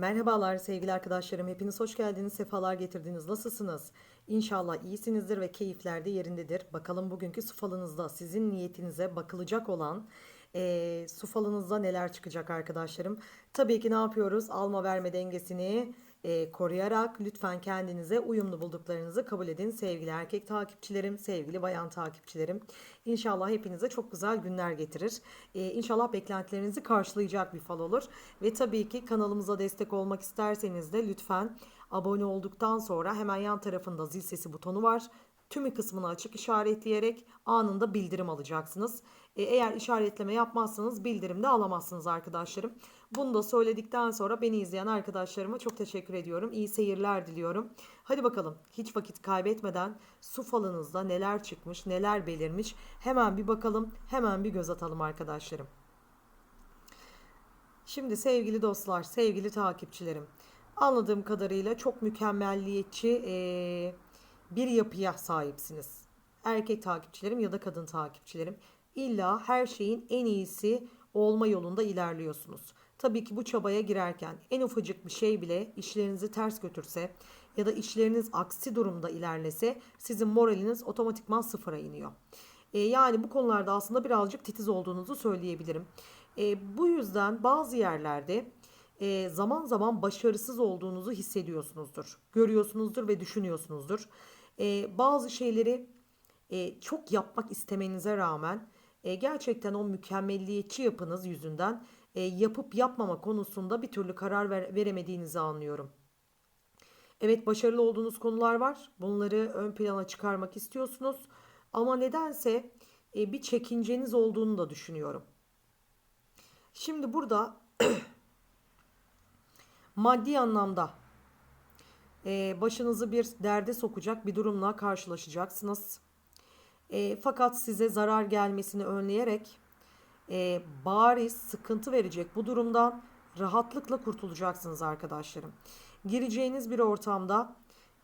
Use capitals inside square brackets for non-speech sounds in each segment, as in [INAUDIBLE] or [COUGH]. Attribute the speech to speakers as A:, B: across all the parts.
A: Merhabalar sevgili arkadaşlarım. Hepiniz hoş geldiniz, sefalar getirdiniz. Nasılsınız? İnşallah iyisinizdir ve keyifler de yerindedir. Bakalım bugünkü su falınızda sizin niyetinize bakılacak olan eee su neler çıkacak arkadaşlarım. Tabii ki ne yapıyoruz? Alma verme dengesini eee, koruyarak lütfen kendinize uyumlu bulduklarınızı kabul edin. Sevgili erkek takipçilerim, sevgili bayan takipçilerim. İnşallah hepinize çok güzel günler getirir. Eee inşallah beklentilerinizi karşılayacak bir fal olur. Ve tabii ki kanalımıza destek olmak isterseniz de lütfen abone olduktan sonra hemen yan tarafında zil sesi butonu var. Tümü kısmını açık işaretleyerek anında bildirim alacaksınız. E, eğer işaretleme yapmazsanız bildirim de alamazsınız arkadaşlarım. Bunu da söyledikten sonra beni izleyen arkadaşlarıma çok teşekkür ediyorum. İyi seyirler diliyorum. Hadi bakalım hiç vakit kaybetmeden su falınızda neler çıkmış, neler belirmiş hemen bir bakalım, hemen bir göz atalım arkadaşlarım. Şimdi sevgili dostlar, sevgili takipçilerim. Anladığım kadarıyla çok mükemmelliyetçi eee, bir yapıya sahipsiniz. Erkek takipçilerim ya da kadın takipçilerim. İlla her şeyin en iyisi olma yolunda ilerliyorsunuz. Tabii ki bu çabaya girerken en ufacık bir şey bile işlerinizi ters götürse ya da işleriniz aksi durumda ilerlese sizin moraliniz otomatikman sıfıra iniyor. E, yani bu konularda aslında birazcık titiz olduğunuzu söyleyebilirim. E, bu yüzden bazı yerlerde e, zaman zaman başarısız olduğunuzu hissediyorsunuzdur. Görüyorsunuzdur ve düşünüyorsunuzdur. E, bazı şeyleri e, çok yapmak istemenize rağmen e, gerçekten o mükemmelliyetçi yapınız yüzünden e, yapıp yapmama konusunda bir türlü karar ver- veremediğinizi anlıyorum. Evet başarılı olduğunuz konular var. Bunları ön plana çıkarmak istiyorsunuz. Ama nedense e, bir çekinceniz olduğunu da düşünüyorum. Şimdi burada [CLEARS THROAT] maddi anlamda e, başınızı bir derde sokacak bir durumla karşılaşacaksınız. E, fakat size zarar gelmesini önleyerek e, bariz sıkıntı verecek bu durumdan rahatlıkla kurtulacaksınız arkadaşlarım. Gireceğiniz bir ortamda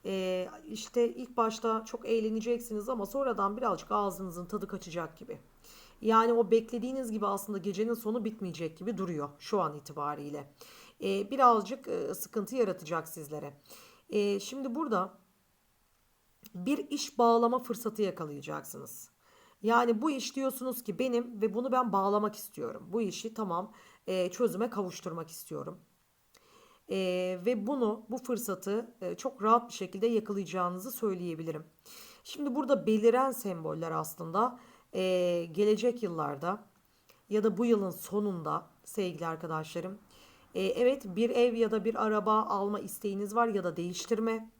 A: e, işte ilk başta çok eğleneceksiniz ama sonradan birazcık ağzınızın tadı kaçacak gibi. Yani o beklediğiniz gibi aslında gecenin sonu bitmeyecek gibi duruyor şu an itibariyle. E, birazcık e, sıkıntı yaratacak sizlere. E, şimdi burada bir iş bağlama fırsatı yakalayacaksınız. Yani bu iş diyorsunuz ki benim ve bunu ben bağlamak istiyorum. Bu işi tamam e, çözüme kavuşturmak istiyorum. E, ve bunu bu fırsatı e, çok rahat bir şekilde yakalayacağınızı söyleyebilirim. Şimdi burada beliren semboller aslında e, gelecek yıllarda ya da bu yılın sonunda sevgili arkadaşlarım e, evet bir ev ya da bir araba alma isteğiniz var ya da değiştirme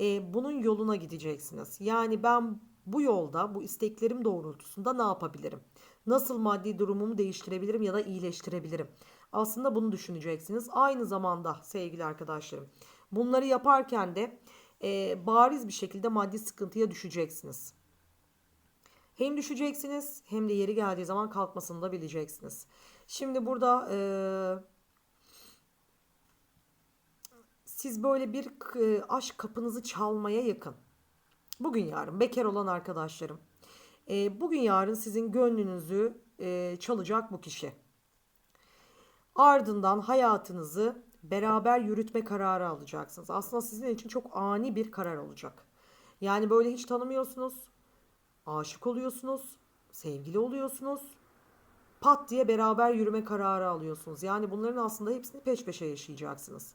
A: e, bunun yoluna gideceksiniz. Yani ben bu yolda bu isteklerim doğrultusunda ne yapabilirim? Nasıl maddi durumumu değiştirebilirim ya da iyileştirebilirim? Aslında bunu düşüneceksiniz. Aynı zamanda sevgili arkadaşlarım bunları yaparken de e, bariz bir şekilde maddi sıkıntıya düşeceksiniz. Hem düşeceksiniz hem de yeri geldiği zaman kalkmasını da bileceksiniz. Şimdi burada e, siz böyle bir e, aşk kapınızı çalmaya yakın. Bugün yarın bekar olan arkadaşlarım. E, bugün yarın sizin gönlünüzü e, çalacak bu kişi. Ardından hayatınızı beraber yürütme kararı alacaksınız. Aslında sizin için çok ani bir karar olacak. Yani böyle hiç tanımıyorsunuz. Aşık oluyorsunuz. Sevgili oluyorsunuz. Pat diye beraber yürüme kararı alıyorsunuz. Yani bunların aslında hepsini peş peşe yaşayacaksınız.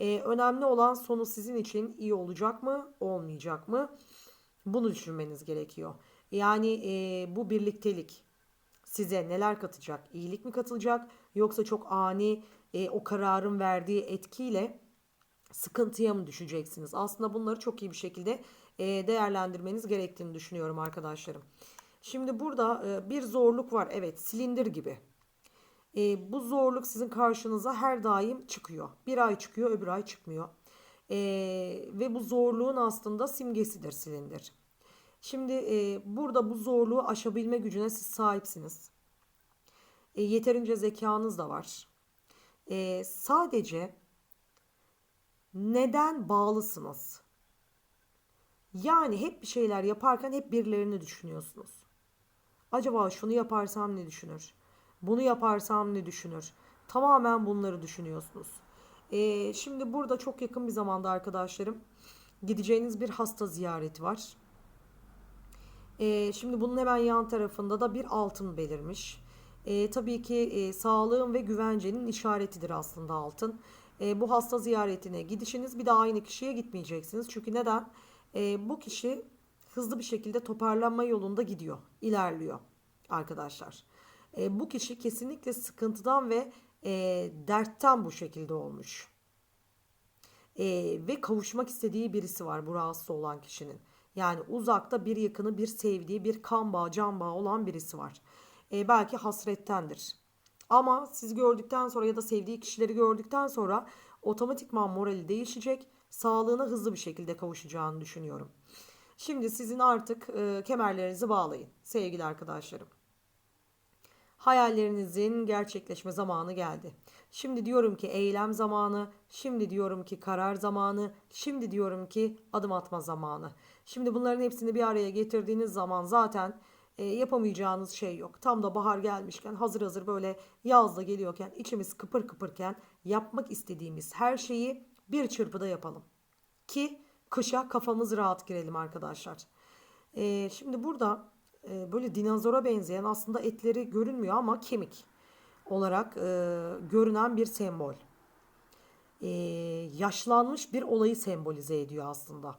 A: Ee, önemli olan sonu sizin için iyi olacak mı, olmayacak mı? Bunu düşünmeniz gerekiyor. Yani e, bu birliktelik size neler katacak? İyilik mi katılacak? Yoksa çok ani e, o kararın verdiği etkiyle sıkıntıya mı düşeceksiniz? Aslında bunları çok iyi bir şekilde e, değerlendirmeniz gerektiğini düşünüyorum arkadaşlarım. Şimdi burada e, bir zorluk var. Evet, silindir gibi. E, bu zorluk sizin karşınıza her daim çıkıyor. Bir ay çıkıyor, öbür ay çıkmıyor. E, ve bu zorluğun aslında simgesidir silindir. Şimdi e, burada bu zorluğu aşabilme gücüne siz sahipsiniz. E, yeterince zekanız da var. E, sadece neden bağlısınız? Yani hep bir şeyler yaparken hep birilerini düşünüyorsunuz. Acaba şunu yaparsam ne düşünür? Bunu yaparsam ne düşünür? Tamamen bunları düşünüyorsunuz. Ee, şimdi burada çok yakın bir zamanda arkadaşlarım gideceğiniz bir hasta ziyareti var. Ee, şimdi bunun hemen yan tarafında da bir altın belirmiş. Ee, tabii ki e, sağlığın ve güvencenin işaretidir aslında altın. Ee, bu hasta ziyaretine gidişiniz bir daha aynı kişiye gitmeyeceksiniz. Çünkü neden? Ee, bu kişi hızlı bir şekilde toparlanma yolunda gidiyor, ilerliyor arkadaşlar. Ee, bu kişi kesinlikle sıkıntıdan ve e, dertten bu şekilde olmuş. Ee, ve kavuşmak istediği birisi var bu rahatsız olan kişinin. Yani uzakta bir yakını, bir sevdiği, bir kan bağı, can bağı olan birisi var. Ee, belki hasrettendir. Ama siz gördükten sonra ya da sevdiği kişileri gördükten sonra otomatikman morali değişecek. Sağlığına hızlı bir şekilde kavuşacağını düşünüyorum. Şimdi sizin artık e, kemerlerinizi bağlayın sevgili arkadaşlarım. Hayallerinizin gerçekleşme zamanı geldi. Şimdi diyorum ki eylem zamanı, şimdi diyorum ki karar zamanı, şimdi diyorum ki adım atma zamanı. Şimdi bunların hepsini bir araya getirdiğiniz zaman zaten e, yapamayacağınız şey yok. Tam da bahar gelmişken hazır hazır böyle yazda geliyorken içimiz kıpır kıpırken yapmak istediğimiz her şeyi bir çırpıda yapalım. Ki kışa kafamız rahat girelim arkadaşlar. E, şimdi burada e, böyle dinozora benzeyen aslında etleri görünmüyor ama kemik olarak e, görünen bir sembol. E, yaşlanmış bir olayı sembolize ediyor aslında.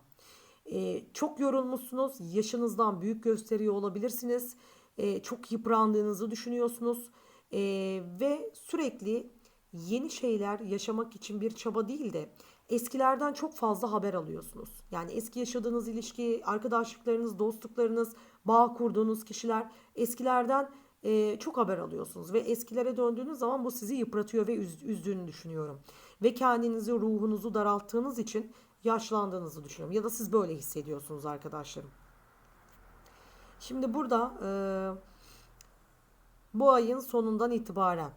A: E, çok yorulmuşsunuz, yaşınızdan büyük gösteriyor olabilirsiniz. E, çok yıprandığınızı düşünüyorsunuz E, ve sürekli yeni şeyler yaşamak için bir çaba değil de eskilerden çok fazla haber alıyorsunuz. Yani eski yaşadığınız ilişki, arkadaşlıklarınız, dostluklarınız, bağ kurduğunuz kişiler eskilerden e, çok haber alıyorsunuz ve eskilere döndüğünüz zaman bu sizi yıpratıyor ve üz, üzdüğünü düşünüyorum. Ve kendinizi, ruhunuzu daralttığınız için yaşlandığınızı düşünüyorum. Ya da siz böyle hissediyorsunuz arkadaşlarım. Şimdi burada e, bu ayın sonundan itibaren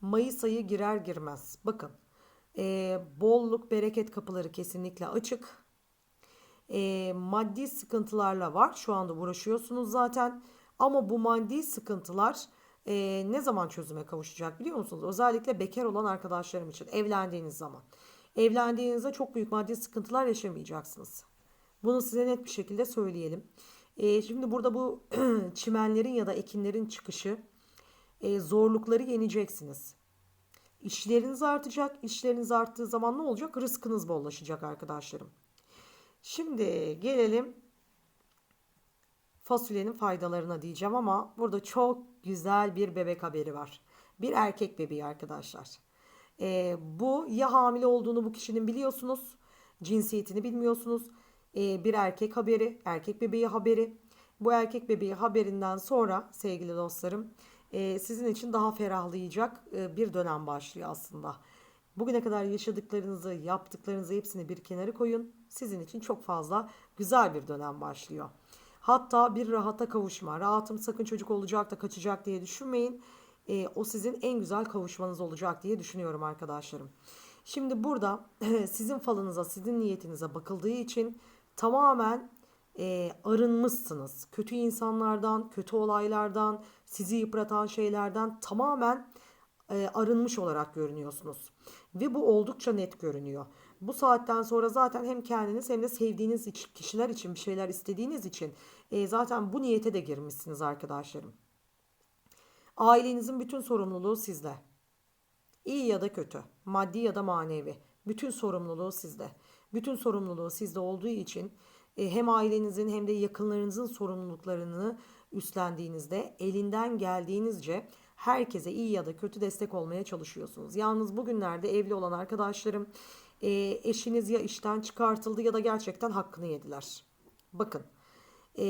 A: Mayıs ayı girer girmez. Bakın e, bolluk bereket kapıları kesinlikle açık. E, maddi sıkıntılarla var. Şu anda uğraşıyorsunuz zaten. Ama bu maddi sıkıntılar e, ne zaman çözüme kavuşacak biliyor musunuz? Özellikle bekar olan arkadaşlarım için evlendiğiniz zaman. Evlendiğinizde çok büyük maddi sıkıntılar yaşamayacaksınız. Bunu size net bir şekilde söyleyelim. E, şimdi burada bu [CLEARS THROAT] çimenlerin ya da ekinlerin çıkışı e, zorlukları yeneceksiniz. İşleriniz artacak. İşleriniz arttığı zaman ne olacak? Rızkınız bollaşacak arkadaşlarım. Şimdi gelelim fasulyenin faydalarına diyeceğim ama burada çok güzel bir bebek haberi var. Bir erkek bebeği arkadaşlar. Ee, bu ya hamile olduğunu bu kişinin biliyorsunuz. Cinsiyetini bilmiyorsunuz. Ee, bir erkek haberi, erkek bebeği haberi. Bu erkek bebeği haberinden sonra sevgili dostlarım e, sizin için daha ferahlayacak e, bir dönem başlıyor aslında. Bugüne kadar yaşadıklarınızı, yaptıklarınızı hepsini bir kenara koyun. Sizin için çok fazla güzel bir dönem başlıyor. Hatta bir rahata kavuşma. Rahatım sakın çocuk olacak da kaçacak diye düşünmeyin. E, o sizin en güzel kavuşmanız olacak diye düşünüyorum arkadaşlarım. Şimdi burada [CLEARS THROAT] sizin falınıza, sizin niyetinize bakıldığı için tamamen e, arınmışsınız. Kötü insanlardan, kötü olaylardan, sizi yıpratan şeylerden tamamen e, arınmış olarak görünüyorsunuz. Ve bu oldukça net görünüyor. Bu saatten sonra zaten hem kendiniz hem de sevdiğiniz kişiler için bir şeyler istediğiniz için e, zaten bu niyete de girmişsiniz arkadaşlarım. Ailenizin bütün sorumluluğu sizde. İyi ya da kötü, maddi ya da manevi. Bütün sorumluluğu sizde. Bütün sorumluluğu sizde olduğu için hem ailenizin hem de yakınlarınızın sorumluluklarını üstlendiğinizde elinden geldiğinizce herkese iyi ya da kötü destek olmaya çalışıyorsunuz. Yalnız bugünlerde evli olan arkadaşlarım e, eşiniz ya işten çıkartıldı ya da gerçekten hakkını yediler. Bakın e,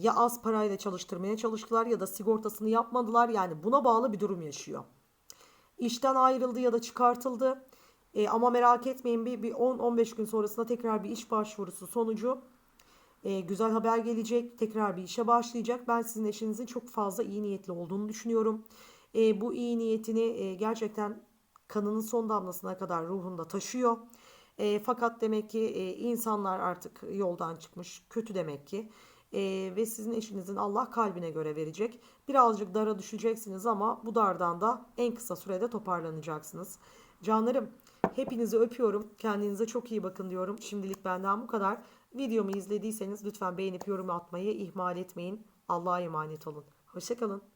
A: ya az parayla çalıştırmaya çalıştılar ya da sigortasını yapmadılar yani buna bağlı bir durum yaşıyor. İşten ayrıldı ya da çıkartıldı. E, ama merak etmeyin bir, bir 10-15 gün sonrasında tekrar bir iş başvurusu sonucu e, güzel haber gelecek. Tekrar bir işe başlayacak. Ben sizin eşinizin çok fazla iyi niyetli olduğunu düşünüyorum. E, bu iyi niyetini e, gerçekten kanının son damlasına kadar ruhunda taşıyor. E, fakat demek ki e, insanlar artık yoldan çıkmış. Kötü demek ki. E, ve sizin eşinizin Allah kalbine göre verecek. Birazcık dara düşeceksiniz ama bu dardan da en kısa sürede toparlanacaksınız. Canlarım Hepinizi öpüyorum. Kendinize çok iyi bakın diyorum. Şimdilik benden bu kadar. Videomu izlediyseniz lütfen beğenip yorum atmayı ihmal etmeyin. Allah'a emanet olun. Hoşçakalın.